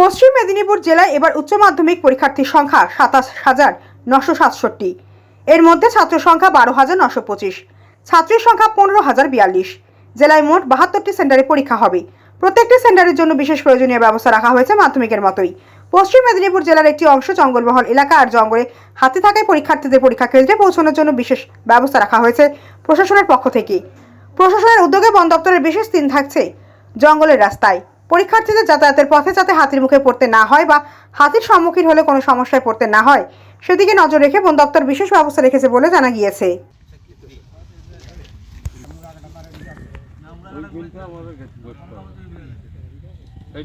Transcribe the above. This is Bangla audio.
পশ্চিম মেদিনীপুর জেলায় এবার উচ্চ মাধ্যমিক পরীক্ষার্থীর সংখ্যা সাতাশ হাজার নশো সাতষট্টি। এর মধ্যে ছাত্র সংখ্যা বারো হাজার নশো পঁচিশ। ছাত্রীর সংখ্যা পনেরো হাজার বিয়াল্লিশ। জেলায় মোট বাহাত্তরটি সেন্টারে পরীক্ষা হবে। প্রত্যেকটি সেন্টারের জন্য বিশেষ প্রয়োজনীয় ব্যবস্থা রাখা হয়েছে মাধ্যমিকের মতোই। পশ্চিম মেদিনীপুর জেলার একটি অংশ জঙ্গলমহল এলাকা আর জঙ্গলে হাতে থাকায় পরীক্ষার্থীদের পরীক্ষা কেন্দ্রে পৌঁছানোর জন্য বিশেষ ব্যবস্থা রাখা হয়েছে প্রশাসনের পক্ষ থেকে। প্রশাসনের উদ্যোগে বন দপ্তরের বিশেষ দিন থাকছে জঙ্গলের রাস্তায়। পরীক্ষার্থীদের যাতায়াতের পথে যাতে হাতির মুখে পড়তে না হয় বা হাতির সম্মুখীন হলে কোনো সমস্যায় পড়তে না হয়। সেদিকে নজর রেখে বন দপ্তর বিশেষ ব্যবস্থা রেখেছে বলে জানা গিয়েছে। বিলটা আমাদের কাছে বসতে হবে এই